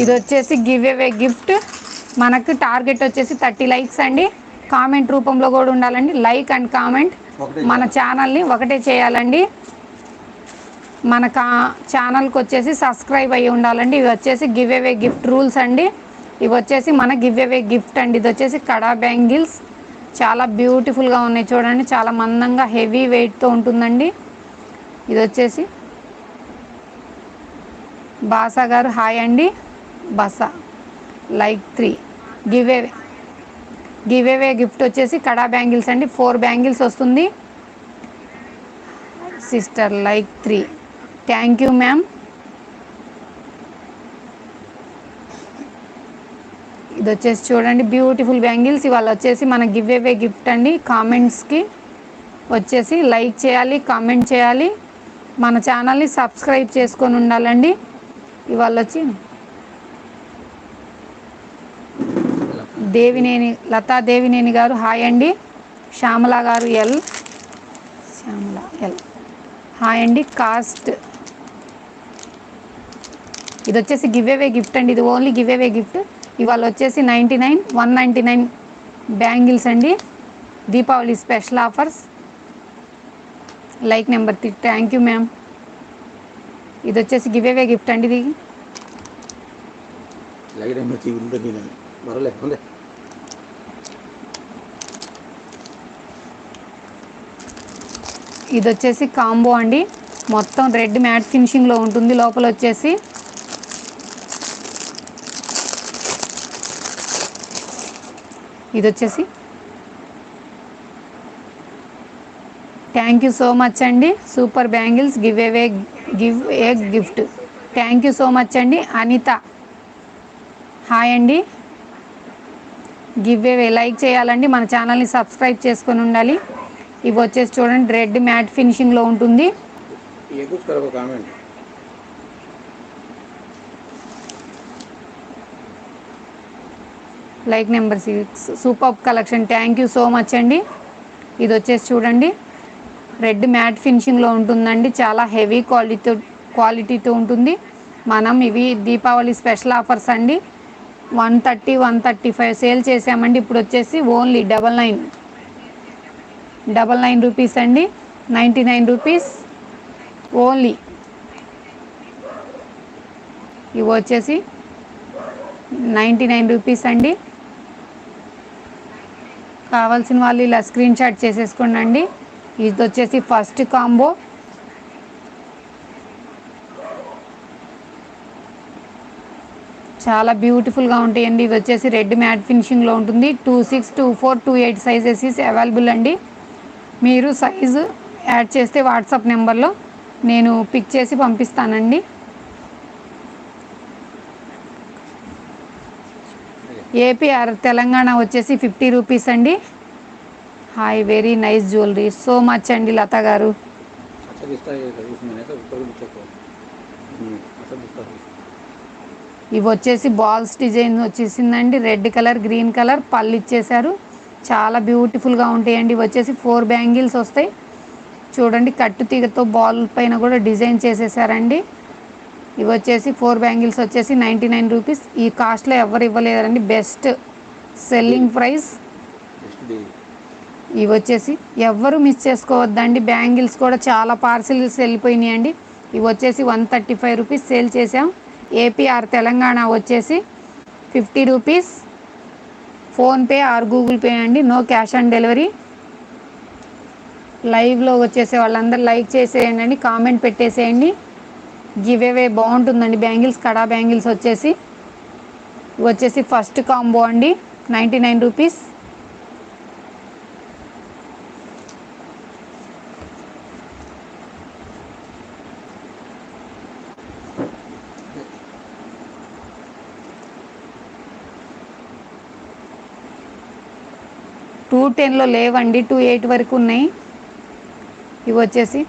ఇది వచ్చేసి give away gift. మనకు టార్గెట్ వచ్చేసి థర్టీ లైక్స్ అండి. కామెంట్ రూపంలో కూడా ఉండాలండి. లైక్ అండ్ కామెంట్ మన ఛానల్ని ఒకటే చేయాలండి. మన కా ఛానల్కి వచ్చేసి సబ్స్క్రైబ్ అయ్యి ఉండాలండి. ఇవి వచ్చేసి గివ్ అవే గిఫ్ట్ రూల్స్ అండి. ఇవి వచ్చేసి మన గివ్ అవే గిఫ్ట్ అండి. ఇది వచ్చేసి కడా బ్యాంగిల్స్. చాలా బ్యూటిఫుల్గా ఉన్నాయి చూడండి. చాలా మందంగా హెవీ వెయిట్తో ఉంటుందండి. ఇది వచ్చేసి బాసా గారు హాయ్ అండి. బస. Like three give away give away gift వచ్చేసి కడా బ్యాంగిల్స్ అండి. ఫోర్ బ్యాంగిల్స్ వస్తుంది. Sister like three thank you ma'am ఇది వచ్చేసి చూడండి బ్యూటిఫుల్ బ్యాంగిల్స్. ఇవాళ వచ్చేసి మన గివ్ అవే గిఫ్ట్ అండి. కామెంట్స్కి వచ్చేసి లైక్ చేయాలి కామెంట్ చేయాలి. మన ఛానల్ని సబ్స్క్రైబ్ చేసుకొని ఉండాలండి. ఇవాళ వచ్చి దేవినేని లతా దేవినేని గారు హాయ్ అండి. శ్యామల గారు ఎల్. శ్యామల ఎల్. హాయ్ అండి కాస్ట్. ఇది వచ్చేసి గివ్ అవే గిఫ్ట్ అండి. ఇది ఓన్లీ గివ్ అవే గిఫ్ట్. ఇవాళ వచ్చేసి ninety nine one ninety nine bangles అండి. Deepavali special offers. Like number three. Thank you ma'am ఇది వచ్చేసి గివ్ అవే గిఫ్ట్ అండి. ఇది ఇది వచ్చేసి కాంబో అండి. మొత్తం రెడ్ మ్యాట్ ఫినిషింగ్లో ఉంటుంది. లోపల వచ్చేసి ఇది వచ్చేసి థ్యాంక్ యూ సో మచ్ అండి. Super bangles. Give away give a gift. Thank you so much అండి. అనిత. హాయ్ అండి. గివ్ అవే లైక్ చేయాలండి. మన ఛానల్ని సబ్స్క్రైబ్ చేసుకొని ఉండాలి. ఇవి వచ్చేసి చూడండి రెడ్ మ్యాట్ ఫినిషింగ్లో ఉంటుంది. Like number six super collection. Thank you so much అండి. ఇది వచ్చేసి చూడండి రెడ్ మ్యాట్ ఫినిషింగ్లో ఉంటుందండి. చాలా హెవీ క్వాలిటీతో క్వాలిటీతో ఉంటుంది. మనం ఇవి దీపావళి స్పెషల్ ఆఫర్స్ అండి. One thirty one thirty five sale చేసామండి. ఇప్పుడు వచ్చేసి only double nine. Double nine rupees అండి. Ninety nine rupees only. ఇవి వచ్చేసి నైంటీ నైన్ రూపీస్ అండి. కావాల్సిన వాళ్ళు ఇలా స్క్రీన్ షాట్ చేసేసుకోండి అండి ఇది వచ్చేసి ఫస్ట్ కాంబో. చాలా బ్యూటిఫుల్గా ఉంటాయండి. ఇది వచ్చేసి రెడ్ మ్యాట్ ఫినిషింగ్లో ఉంటుంది. Two six two four two eight sizes is available అండి. మీరు సైజు యాడ్ చేస్తే వాట్సాప్ నెంబర్లో నేను పిక్ చేసి పంపిస్తానండి. ఏపీఆర్ తెలంగాణ వచ్చేసి ఫిఫ్టీ రూపీస్ అండి. Hi very nice jewellery. So much అండి లత గారు. ఇవి వచ్చేసి బాల్స్ డిజైన్ వచ్చేసిందండి. రెడ్ కలర్ గ్రీన్ కలర్ పళ్ళు ఇచ్చేశారు. చాలా బ్యూటిఫుల్గా ఉంటాయండి. ఇవి వచ్చేసి ఫోర్ బ్యాంగిల్స్ వస్తాయి. చూడండి కట్టు తీగతో బాల్ పైన కూడా డిజైన్ చేసేసారండి. ఇవి వచ్చేసి ఫోర్ బ్యాంగిల్స్ వచ్చేసి నైంటీ నైన్ రూపీస్ ఈ కాస్ట్లో ఎవరు ఇవ్వలేదండి. బెస్ట్ సెల్లింగ్ ప్రైస్ ఇవి వచ్చేసి ఎవ్వరు మిస్ చేసుకోవద్దండి. బ్యాంగిల్స్ కూడా చాలా పార్సిల్స్ వెళ్ళిపోయినాయండి. ఇవి వచ్చేసి one thirty five rupees sale చేసాం ఏపీఆర్ తెలంగాణ వచ్చేసి fifty rupees PhonePe or Google Pay అండి. No cash on delivery. లైవ్లో వచ్చేసే వాళ్ళందరూ లైక్ చేసేయండి కామెంట్ పెట్టేసేయండి. గివ్ అవే బాగుంటుందండి. బ్యాంగిల్స్ కడా బ్యాంగిల్స్ వచ్చేసి వచ్చేసి ఫస్ట్ కాంబో అండి. Ninety nine rupees. టూ టెన్లో లేవండి టూ ఎయిట్ వరకు ఉన్నాయి. ఇవి వచ్చేసి